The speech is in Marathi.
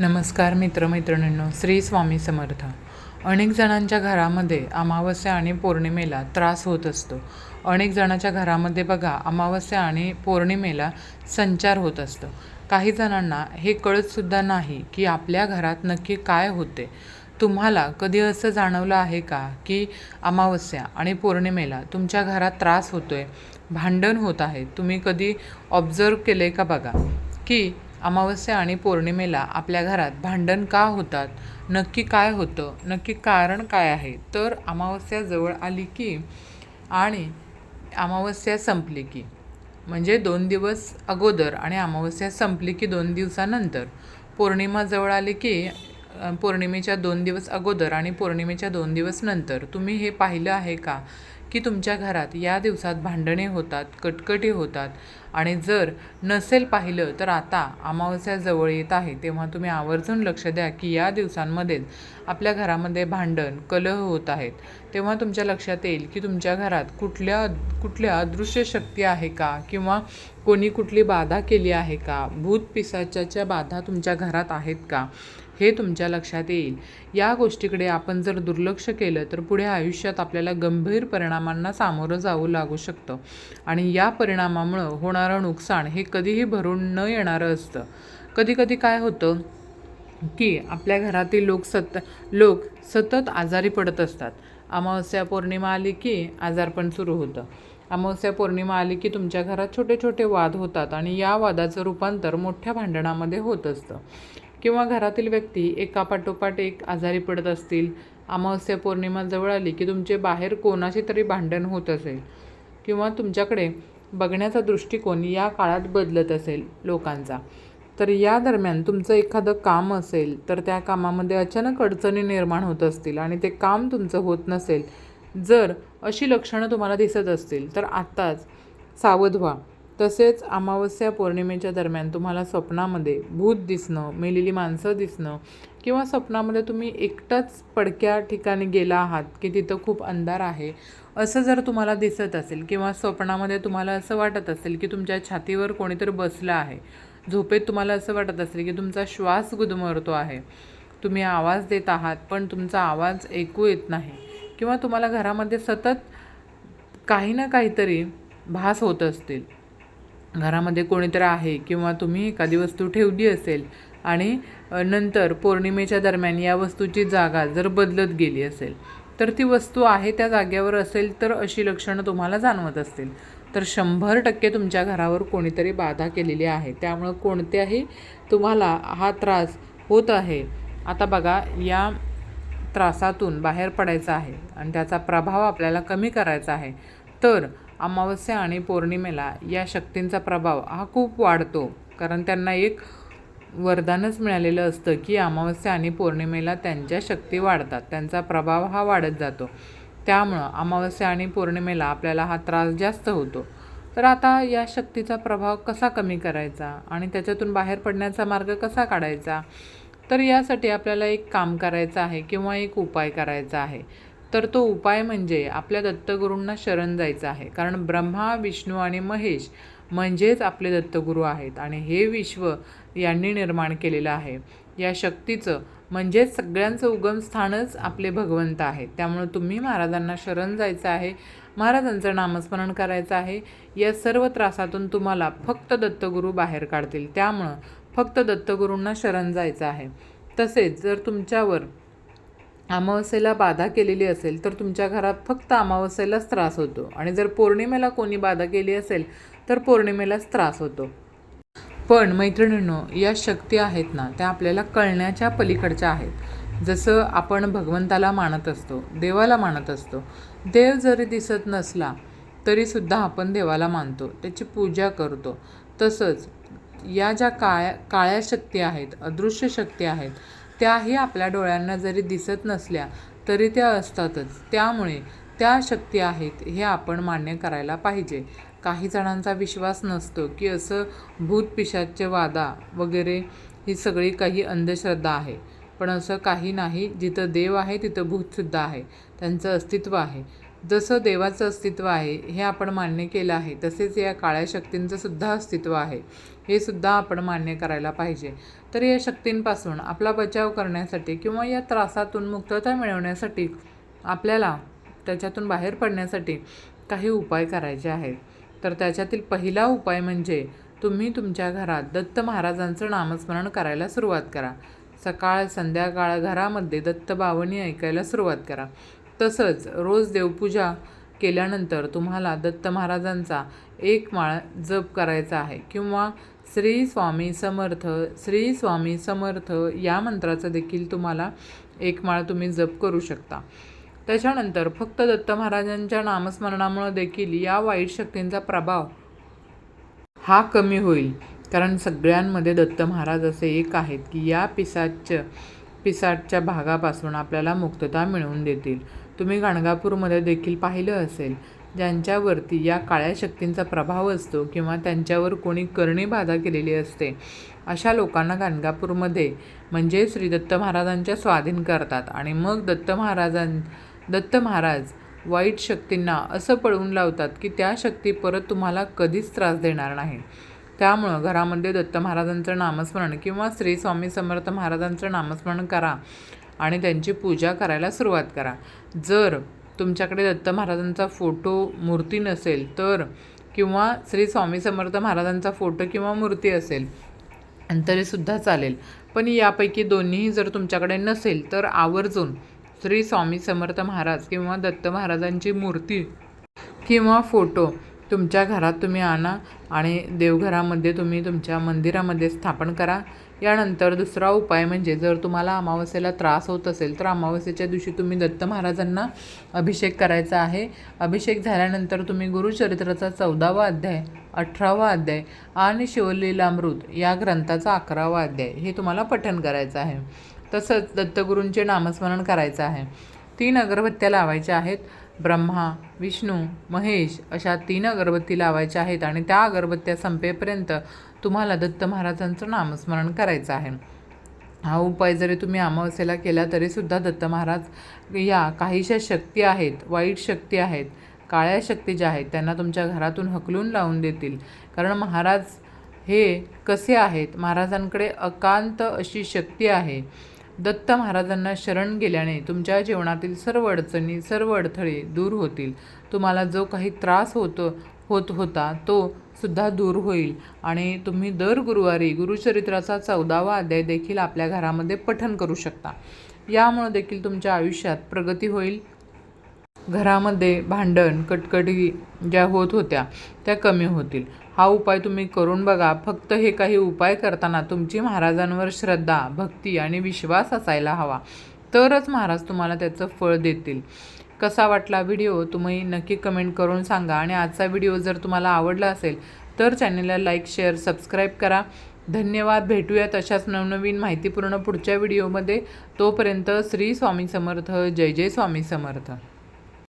नमस्कार मित्रमैत्रिणींनो श्री स्वामी समर्थ. अनेक जणांच्या घरामध्ये अमावस्या आणि पौर्णिमेला त्रास होत असतो. अनेक जणांच्या घरामध्ये बघा अमावस्या आणि पौर्णिमेला संचार होत असतो. काही जणांना हे कळतसुद्धा नाही की आपल्या घरात नक्की काय होते. तुम्हाला कधी असं जाणवलं आहे का की अमावस्या आणि पौर्णिमेला तुमच्या घरात त्रास होतो आहे भांडण होत आहे? तुम्ही कधी ऑब्झर्व केलं आहे का बघा? की अमावस्या आणि पौर्णिमेला आपल्या घरात भांडण का होतात? नक्की काय होतं? नक्की कारण काय आहे? तर अमावस्या जवळ आली की आणि अमावस्या संपली की. म्हणजे दोन दिवस अगोदर आणि अमावस्या संपली की दोन दिवसानंतर. पौर्णिमा जवळ आली की पौर्णिमेच्या दोन दिवस अगोदर आणि पौर्णिमेच्या दोन दिवस नंतर. तुम्ही हे पाहिलं आहे का? की तुमच्या घरात या दिवसात भांडणे होतात कटकटी होतात. आणि जर नसेल पाहिलं तर आता अमावस्या जवळ येत आहे तेव्हा तुम्ही आवर्जून लक्ष द्या की या दिवसांमध्येच आपल्या घरामध्ये भांडण कलह होत आहेत. तेव्हा तुमच्या लक्षात येईल की तुमच्या घरात कुठल्या कुठल्या अदृश्य शक्ती आहे का? किंवा कोणी कुठली बाधा केली आहे का? भूत पिसाच्याच्या बाधा तुमच्या घरात आहेत का? हे तुमच्या लक्षात येईल. या गोष्टीकडे आपण जर दुर्लक्ष केलं तर पुढे आयुष्यात आपल्याला गंभीर परिणामांना सामोरं जावं लागू शकतं. आणि या परिणामामुळं होणारं नुकसान हे कधीही भरून न येणारं असतं. कधीकधी काय होतं की आपल्या घरातील लोक सत लोक सतत आजारी पडत असतात. अमावस्या पौर्णिमा आली की आजारपण सुरू होतं. अमावस्या पौर्णिमा आली की तुमच्या घरात छोटे छोटे वाद होतात आणि या वादाचं रूपांतर मोठ्या भांडणामध्ये होत असतं. किंवा घरातील व्यक्ती एकापाठोपाठ एक आजारी पडत असतील अमावस्या पौर्णिमा जवळ आली की तुमचे बाहेर कोणाशी तरी भांडण होत असेल किंवा तुमच्याकडे बघण्याचा दृष्टिकोन या काळात बदलत असेल लोकांचा. तर या दरम्यान तुमचं एखादं काम असेल तर त्या कामामध्ये अचानक अडचणी निर्माण होत असतील आणि ते काम तुमचं होत नसेल जर अशी लक्षणं तुम्हाला दिसत असतील तर आत्ताच सावध व्हा. तसेच अमावस्या पौर्णिमेच्या दरम्यान तुम्हाला स्वप्नामध्ये भूत दिसणं मेलेली माणसं दिसणं किंवा स्वप्नामध्ये तुम्ही एकटाच पडक्या ठिकाणी गेला आहात की तिथं खूप अंधार आहे असं जर तुम्हाला दिसत असेल किंवा स्वप्नामध्ये तुम्हाला असं वाटत असेल की तुमच्या छातीवर कोणीतरी बसलं आहे झोपेत तुम्हाला असं वाटत असेल की तुमचा श्वास गुदमरतो आहे तुम्ही आवाज देत आहात पण तुमचा आवाज ऐकू येत नाही किंवा तुम्हाला घरामध्ये सतत काही ना काहीतरी भास होत असतील घरामध्ये कोणीतरी आहे किंवा तुम्ही एखादी वस्तू ठेवली असेल आणि नंतर पौर्णिमेच्या दरम्यान या वस्तूची जागा जर बदलत गेली असेल तर ती वस्तू आहे त्या जागेवर असेल तर अशी लक्षणं तुम्हाला जाणवत असतील. तर शंभर टक्के तुमच्या घरावर कोणीतरी बाधा केलेली आहे. त्यामुळं कोणत्याही तुम्हाला हा त्रास होत आहे. आता बघा या त्रासातून बाहेर पडायचं आहे आणि त्याचा प्रभाव आपल्याला कमी करायचा आहे. तर अमावस्या आणि पौर्णिमेला या शक्तींचा प्रभाव हा खूप वाढतो. कारण त्यांना एक वरदानच मिळालेलं असतं की अमावस्या आणि पौर्णिमेला त्यांच्या शक्ती वाढतात त्यांचा प्रभाव हा वाढत जातो. त्यामुळं अमावस्या आणि पौर्णिमेला आपल्याला हा त्रास जास्त होतो. तर आता या शक्तीचा प्रभाव कसा कमी करायचा आणि त्याच्यातून बाहेर पडण्याचा मार्ग कसा काढायचा? तर यासाठी आपल्याला एक काम करायचं आहे किंवा एक उपाय करायचा आहे. तर तो उपाय म्हणजे आपल्या दत्तगुरूंना शरण जायचं आहे. कारण ब्रह्मा विष्णू आणि महेश म्हणजेच आपले दत्तगुरू आहेत आणि हे विश्व यांनी निर्माण केलेलं आहे. या शक्तीचं म्हणजेच सगळ्यांचं उगमस्थानच आपले भगवंत आहे त्यामुळं तुम्ही महाराजांना शरण जायचं आहे महाराजांचं नामस्मरण करायचं आहे. या सर्व त्रासातून तुम्हाला फक्त दत्तगुरू बाहेर काढतील. त्यामुळं फक्त दत्तगुरूंना शरण जायचं आहे. तसेच जर तुमच्यावर अमावस्येला बाधा केलेली असेल तर तुमच्या घरात फक्त अमावस्येलाच त्रास होतो. आणि जर पौर्णिमेला कोणी बाधा केली असेल तर पौर्णिमेलाच त्रास होतो. पण मैत्रिणींनो या शक्ती आहेत ना त्या आपल्याला कळण्याच्या पलीकडच्या आहेत. जसं आपण भगवंताला मानत असतो देवाला मानत असतो. देव जरी दिसत नसला तरीसुद्धा आपण देवाला मानतो त्याची पूजा करतो. तसंच या ज्या काळ्या काळ्या शक्ती आहेत अदृश्य शक्ती आहेत त्याही आपल्या डोळ्यांना जरी दिसत नसल्या तरी त्या असतातच. त्यामुळे त्या शक्ती आहेत हे आपण मान्य करायला पाहिजे. काही जणांचा विश्वास नसतो की असं भूतपिशाचे वादा वगैरे ही सगळी काही अंधश्रद्धा आहे. पण असं काही नाही जिथं देव आहे तिथं भूतसुद्धा आहे. त्यांचं अस्तित्व आहे. जसं देवाचं अस्तित्व आहे हे आपण मान्य केलं आहे तसेच या काळ्या शक्तींचं सुद्धा अस्तित्व आहे. हे सुद्धा आपण मान्य करायला पाहिजे. तर या शक्तींपासून आपला बचाव करण्यासाठी किंवा या त्रासातून मुक्तता मिळवण्यासाठी आपल्याला त्याच्यातून बाहेर पडण्यासाठी काही उपाय करायचे आहेत. तर त्याच्यातील पहिला उपाय म्हणजे तुम्ही तुमच्या घरात दत्त महाराजांचं नामस्मरण करायला सुरुवात करा. सकाळ संध्याकाळ घरामध्ये दत्त बावणी ऐकायला सुरुवात करा. तसंच रोज देवपूजा केल्यानंतर तुम्हाला दत्त महाराजांचा एक माळ जप करायचा आहे. किंवा श्री स्वामी समर्थ श्री स्वामी समर्थ या मंत्राचा देखील तुम्हाला एक माळ तुम्ही जप करू शकता. त्याच्यानंतर फक्त दत्त महाराजांच्या नामस्मरणामुळे देखील या वाईट शक्तींचा प्रभाव हा कमी होईल. कारण सगळ्यांमध्ये दत्त महाराज असे एक आहेत की या पिसाच पिसाटच्या भागापासून आपल्याला मुक्तता मिळवून देतील. तुम्ही गाणगापूरमध्ये देखील पाहिलं असेल. ज्यांच्यावरती या काळ्या शक्तींचा प्रभाव असतो किंवा त्यांच्यावर कोणी करणी बाधा केलेली असते अशा लोकांना गाणगापूरमध्ये म्हणजे श्री दत्त महाराजांच्या स्वाधीन करतात. आणि मग दत्त महाराजां दत्त महाराज वाईट शक्तींना असं पळवून लावतात की त्या शक्ती परत तुम्हाला कधीच त्रास देणार नाही. त्यामुळं घरामध्ये दत्त महाराजांचं नामस्मरण किंवा श्री स्वामी समर्थ महाराजांचं नामस्मरण करा. आणि त्यांची पूजा करायला सुरुवात करा. जर तुमच्याकडे दत्त महाराजांचा फोटो मूर्ती नसेल तर किंवा श्री स्वामी समर्थ महाराजांचा फोटो किंवा मूर्ती असेल तरीसुद्धा चालेल. पण यापैकी दोन्हीही जर तुमच्याकडे नसेल तर आवर्जून श्री स्वामी समर्थ महाराज किंवा दत्त महाराजांची मूर्ती किंवा फोटो तुमच्या घरात तुम्ही आणा आणि देवघरामध्ये तुम्ही तुमच्या मंदिरामध्ये स्थापन करा. यानंतर दुसरा उपाय म्हणजे जर तुम्हाला अमावस्येला त्रास होत असेल तर अमावस्येच्या दिवशी तुम्ही दत्त महाराजांना अभिषेक करायचा आहे. अभिषेक झाल्यानंतर तुम्ही गुरुचरित्राचा चौदावा अध्याय अठरावा अध्याय आणि शिवलीलामृत या ग्रंथाचा अकरावा अध्याय हे तुम्हाला पठण करायचं आहे. तसंच दत्तगुरूंचे नामस्मरण करायचं आहे. तीन अगरबत्त्या लावायच्या आहेत. ब्रह्मा विष्णू महेश अशा तीन अगरबत्ती लावायच्या आहेत आणि त्या अगरबत्त्या संपेपर्यंत तुम्हाला दत्त महाराजांचं नामस्मरण करायचं आहे. हा उपाय जरी तुम्ही अमावस्येला केला तरीसुद्धा दत्त महाराज या काहीशा शक्ती आहेत वाईट शक्ती आहेत काळ्या शक्ती ज्या आहेत त्यांना तुमच्या घरातून हकलून लावून देतील. कारण महाराज हे कसे आहेत? महाराजांकडे अकांत अशी शक्ती आहे. दत्त महाराजांना शरण गेल्याने तुमच्या जीवनातील सर्व अडचणी सर्व अडथळे दूर होतील. तुम्हाला जो काही त्रास होतो होत होता तो सुद्धा दूर होईल. आणि तुम्ही दर गुरुवारी गुरुचरित्राचा चौदावा अध्याय देखील आपल्या घरामध्ये पठन करू शकता. यामुळे देखील तुमच्या आयुष्यात प्रगती होईल. घरामध्ये भांडण कटकटी ज्या होत होत्या त्या कमी होतील. हा उपाय तुम्ही करून बघा. फक्त हे काही उपाय करताना तुमची महाराजांवर श्रद्धा भक्ती आणि विश्वास असायला हवा. तरच महाराज तुम्हाला त्याचं फळ देतील. कसा वाटला व्हिडिओ तुम्ही नक्की कमेंट करून सांगा. आणि आजचा व्हिडिओ जर तुम्हाला आवडला असेल तर चॅनलला लाईक शेअर सबस्क्राईब करा. धन्यवाद. भेटूयात अशाच नवनवीन माहितीपूर्ण पुढच्या व्हिडिओमध्ये तोपर्यंत श्री स्वामी समर्थ. जय जय स्वामी समर्थ.